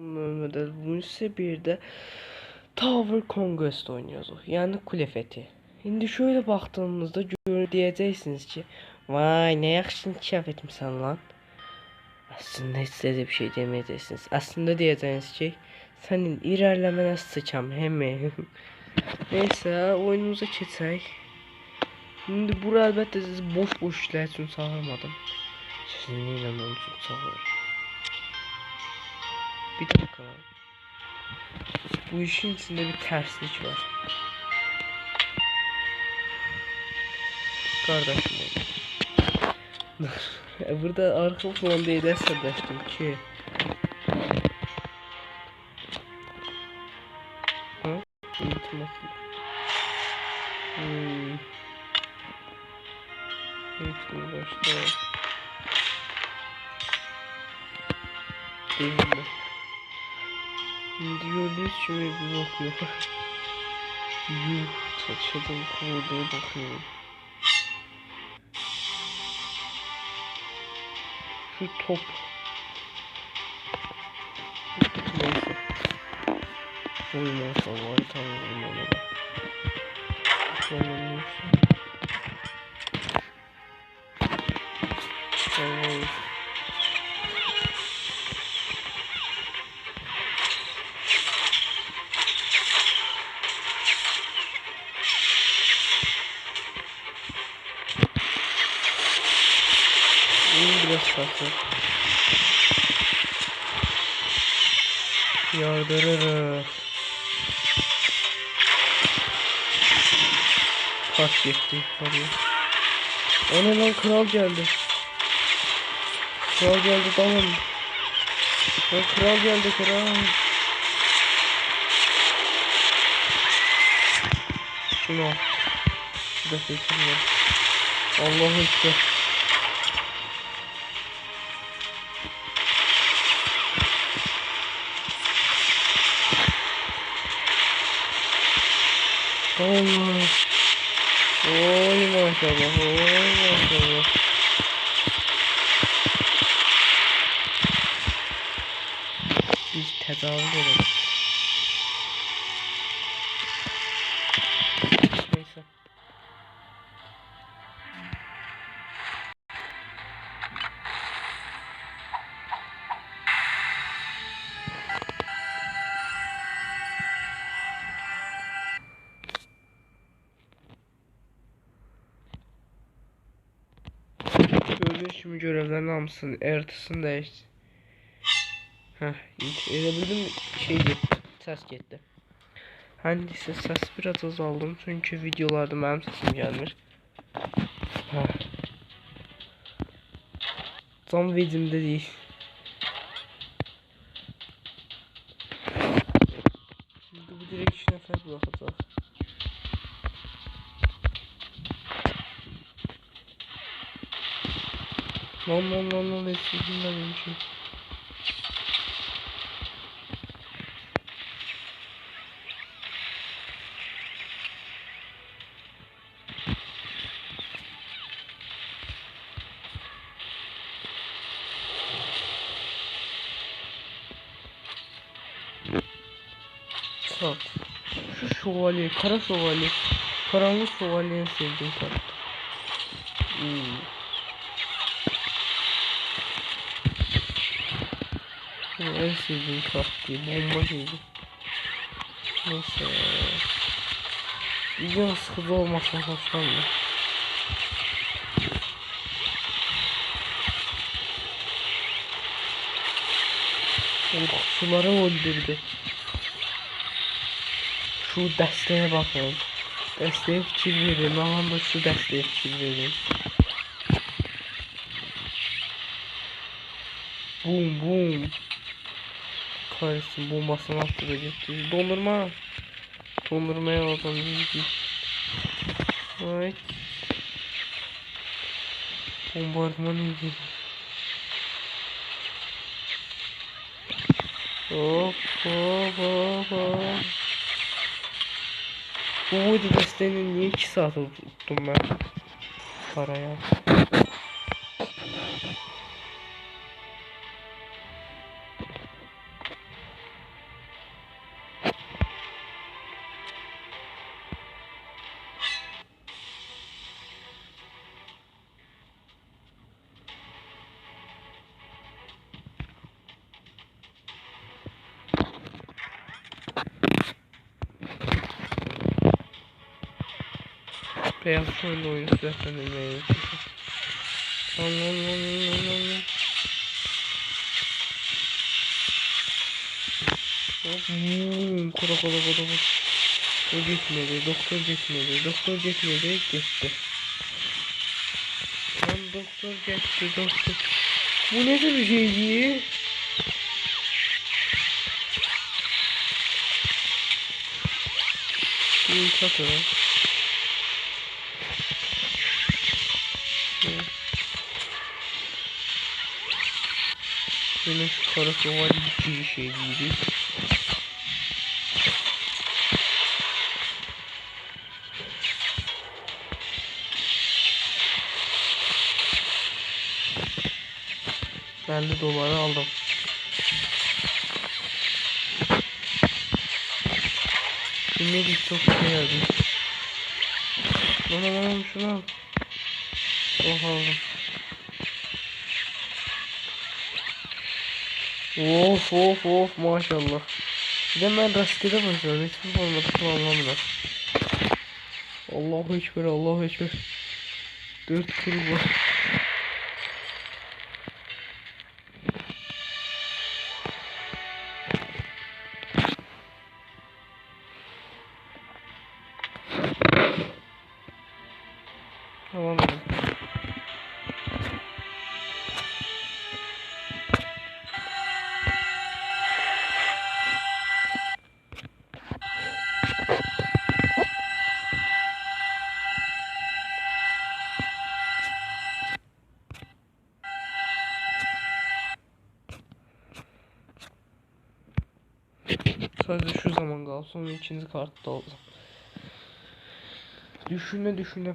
Mehmet bugün size bir de Tower Conquest oynuyoruz. Yani kule fethi. Şimdi şöyle baktığımızda diyeceksiniz ki Vay ne yaxşı inkişaf etmişsin lan. Aslında hiç size bir şey demeyeceksiniz. Aslında diyeceksiniz ki senin ilerlemene sıçam hemen. Neyse oyunumuza geçsek. Şimdi burada elbette sizi boş boş işler için çağırmadım. Sizinle onun için çağırırım. Bir dakika. Bu işin içinde bir terslik var. Kardeşim. Burada arka planda edersem ki. Ha? Unutmasın. Hmm. Eğitim başta. Değil gibi bir bakıyor. Yuh saçadım kovduğu bakıyorum. Şu top. Neyse. Olmazsa var tamam olmalı. Tamam Tamam. Kalsın. Yardırırız. Kaç gitti yukarıya. O ne lan kral geldi. Kral geldi tamam. Lan kral geldi kral. Şunu al. Bir dakika içine. Allah'ı Allah. Oy maşallah. Oy maşallah. Biz tecavüz edelim. Şimdi görevlerini almışsın. Ertesini değiş. Heh, edebildim şey gitti. Ses gitti. Hani ses ses biraz azaldım çünkü videolarda benim sesim gelmir. Heh. Tam videomda değil. Lan lan lan lan eskiden benim şey. Sat. Şu şövalye, kara şövalye. Karanlık şövalye en sevdiğim kart. Hmm. Bu en sevdiğim diye bomba gibi. Neyse. Biraz hızlı olmasın hoşlanmıyor. Korkusuları öldürdü. Şu desteğe bakın. Desteğe fikir verin. Aman da şu desteğe fikir verin. Boom boom. Kahretsin bombasını attıracaktı. Dondurma. Dondurmaya aldım. Vay. Bombardıman ilgili. Hop hop hop hop. Bu uydu desteğini niye 2 saat tuttum ben? Paraya. Beyaz koyunlu oyunu silahlandırmaya Lan lan lan lan lan lan. Hop, boom, Kola kola kola kola. O gitmedi, doktor gitmedi, doktor gitmedi, gitti. Lan doktor gitti, doktor. Bu nedir bir şeydi? Bir katı. Benim şu karası var şey değil. Ben de doları aldım. Şimdilik çok şey. Lan lan lan şunu al. Oh aldım. Of of of maşallah. Bir de ben rastgele başladım. Hiçbir formatı anlamda. Allahu Ekber Allahu Ekber. Dört kurban. Sadece şu zaman kaldı. Sonra ikinci kartı da aldım. Düşüne düşüne.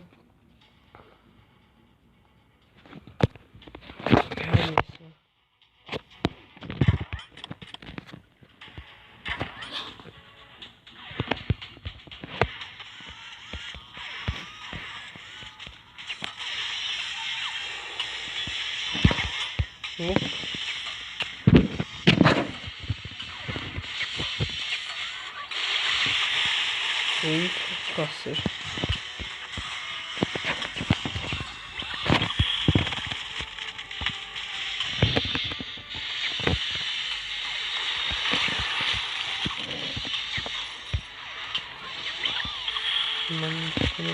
Soğuk kasır. Ben bunu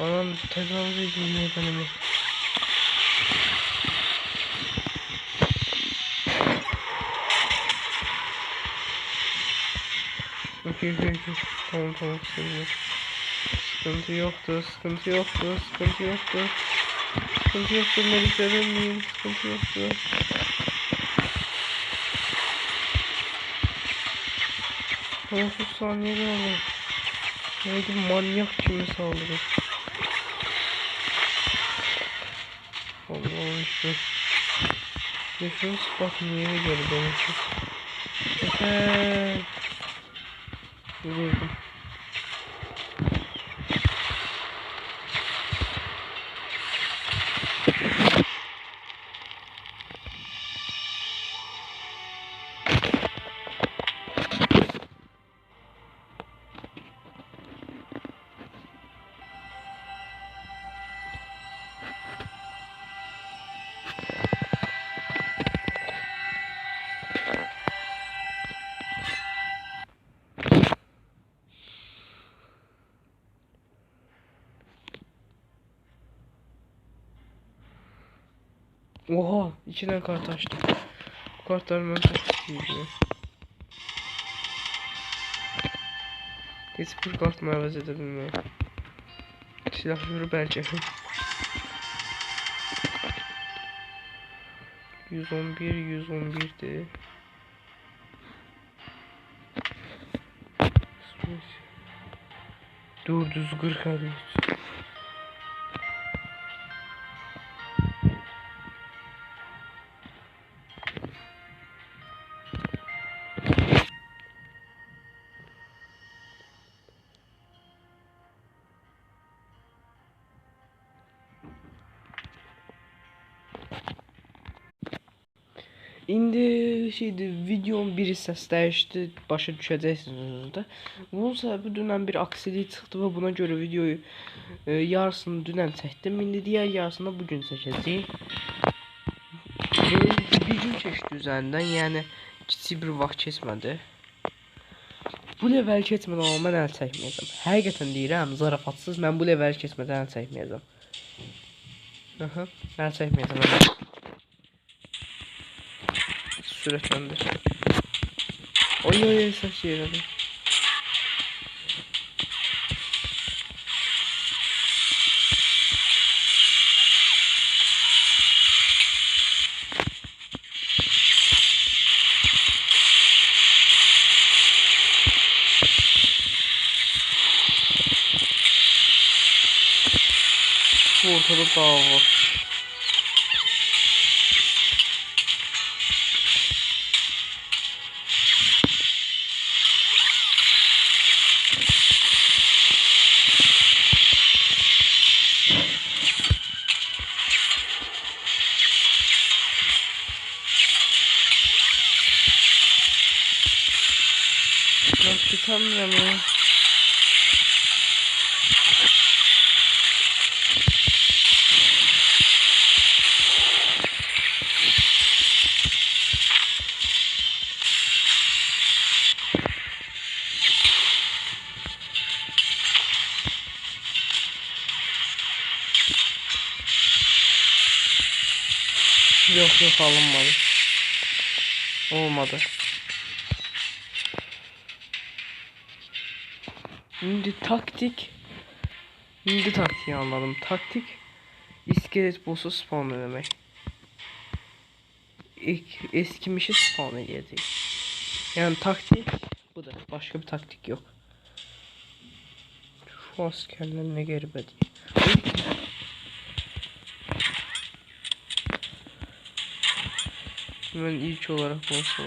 Anam tecavüz edilmiyor benim. Okey okey okey. Tamam tamam seviyorum. Sıkıntı yoktu, sıkıntı yoktu, sıkıntı yoktu. Sıkıntı yoktu, Melike dönmeyeyim, sıkıntı yoktu. Sonsuz saniye kaldı. Neydi manyak kimi saldırır. Allah'ım işte. Yaşın sıfat niye geri için. Eee. Vurdum. Oha içinden kart açtım. Bu kartların ben çok. Hiçbir kart meyvez edebilmiyor. Silah yürü bence. 111 111 de. Dur düz kırk arıyoruz. İndi şeydi videonun bir ses dəyişdi, başa düşəcəksiniz də. Bunun səbəbi dünən bir aksilik çıxdı və buna görə videoyu e, yarısını dünən çəkdim. İndi digər yarısını bu gün çəkəcəyik. Bir gün keçdi üzərindən, yəni kiçik bir vaxt keçmədi. Bu level keçmədən amma mən əl çəkməyəcəm. Həqiqətən deyirəm, zarafatsız mən bu level keçmədən əl çəkməyəcəm. Aha, əl çəkməyəcəm. Sürətlendir. Oy oy oy saç yaradı. Ortada dağ var. Yok alınmadı. Olmadı. Şimdi taktik. Şimdi taktiği anladım. Taktik iskelet boss'u spawn demek. İlk eskimişi spawn edecek. Yani taktik budur. Başka bir taktik yok. Şu askerler ne garip Hemen ilk olarak boss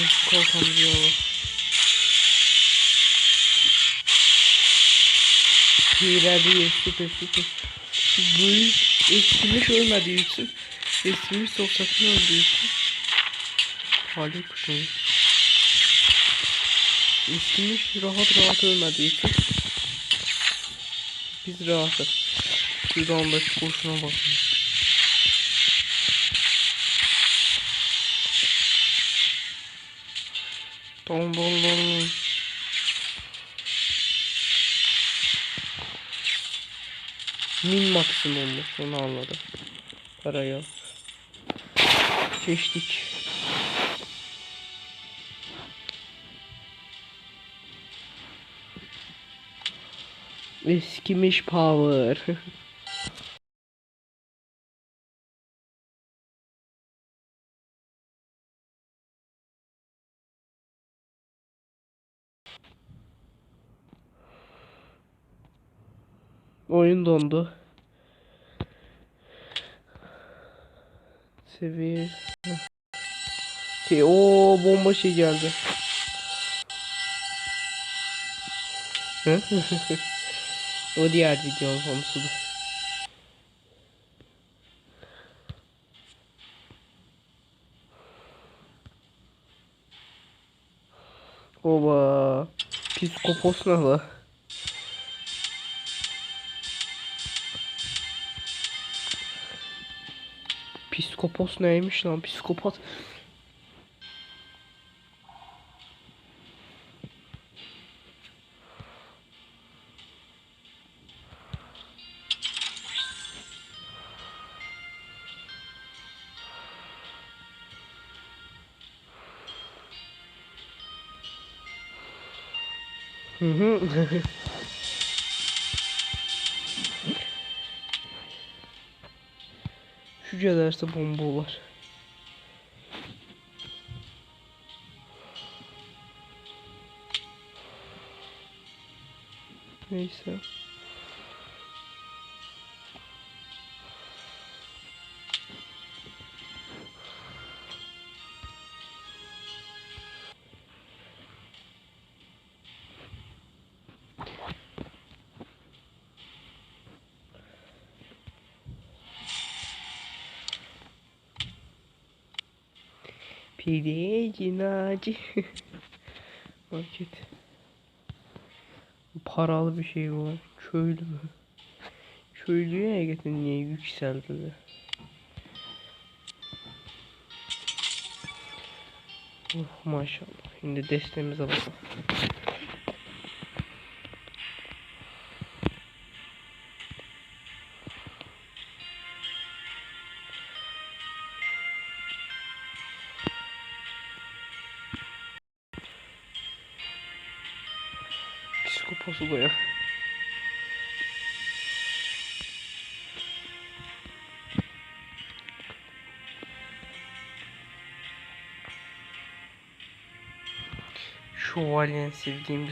alacağım. Korkan bir yolu. Değil, süper süper. Bu eskimiş ölmediği için, eskimiş sokakta öldüğü için. Hali kutu. Eskimiş rahat rahat ölmediği için. Biz rahatız. Şuradan da şu kurşuna bakın. Bom bom bom. Min maksimummuş onu anladım. Para yok. Seçtik. Eskimiş power. Oyun dondu. Seviye. Şey, o bomba şey geldi. O diğer videonun konusudur. Oba. Psikopos ne la? Psikopos neymiş lan? Psikopat. Hı hı. cüceler bombalar. É isso Pideci Naci. Market. Paralı bir şey var. Köylü mü? Köylüye egetin niye yükseldi? Oh maşallah. Şimdi destemize bakalım. Koyar. Şövalyen sevdiğimde.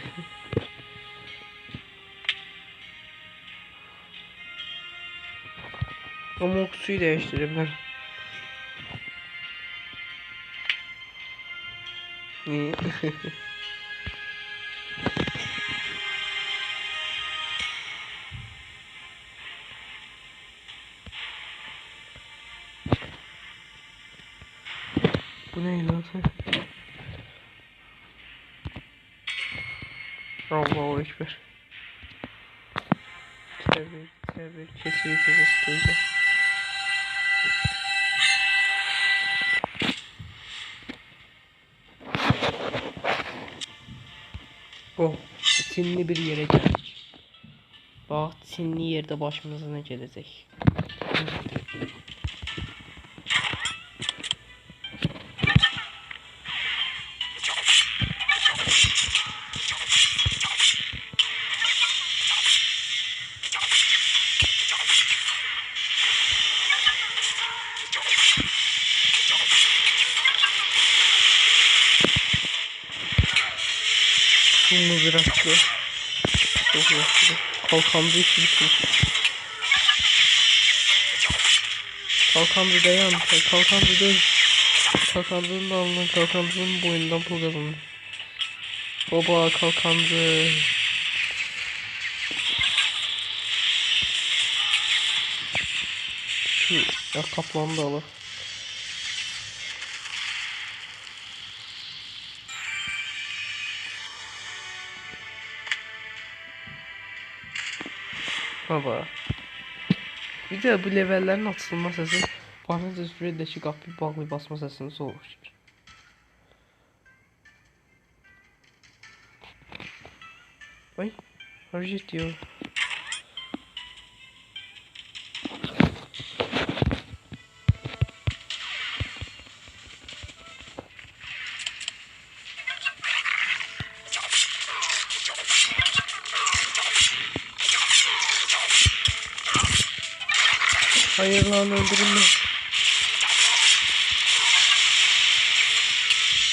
Ama o kutuyu değiştireyim ben. Niye? Bu ne lan? Allahu Ekber. Tevbe tevbe kesinlikle istedim. Oh, sinli bir yere geldik. Bak, sinli yerde başımıza ne gelecek? Kalkandı içi bitmiş. Kalkandı dayan. Kalkandı değil. Kalkandığın da alın. Kalkandığın boyundan pul kazanır. Baba kalkandı. Şu ya kaplanı da alır. Baba. Bir de bu levellerin açılma sesi bana da süredeki kapıyı bağlı basma sesini soğuşur. Ay, hareket diyor. Hayır lan öldürün beni.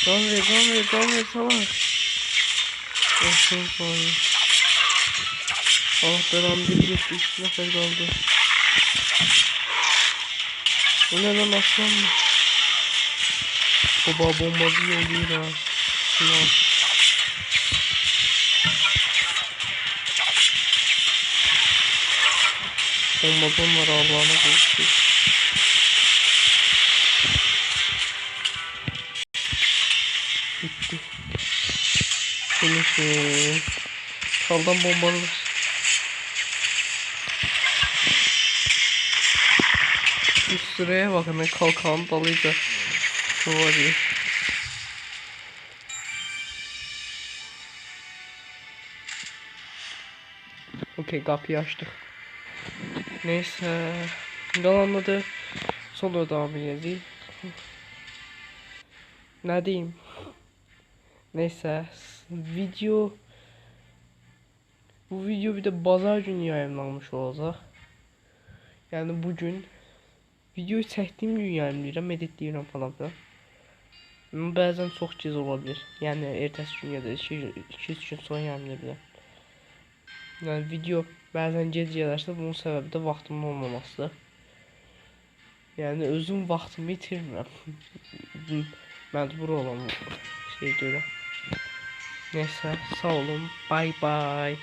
Ver, can ver salak. Olsun falan. Anahtarım bir gitti, üç nefer kaldı. Bu ne lan aslan mı? Baba bombacı oluyor ha. Şunu Bombadan var Allah'ına korusun. Bitti. Finish. Kaldan bombalı. Şu sıraya ne kalkan dalıyla. Bu var ya. Okey kapıyı açtık. Neyse. Yalanladı. Sonra devam edeceğiz. Ne diyeyim? Neyse. Video bu video bir de pazar günü yayınlanmış olacaq. Yəni bu gün video çəkdiyim gün yayınlayıram, editləyirəm falan filan. Bəzən çox gec ola bilər. Yəni ertəsi gün ya da 2-3 gün sonra yayınlaya bilərəm. Yəni video bəzən gec gələrsə bunun səbəbi də vaxtımın olmamasıdır. Yəni özüm vaxtımı itirmirəm. Məcbur olan şey görə. Neysə, sağ olun. Bay bay.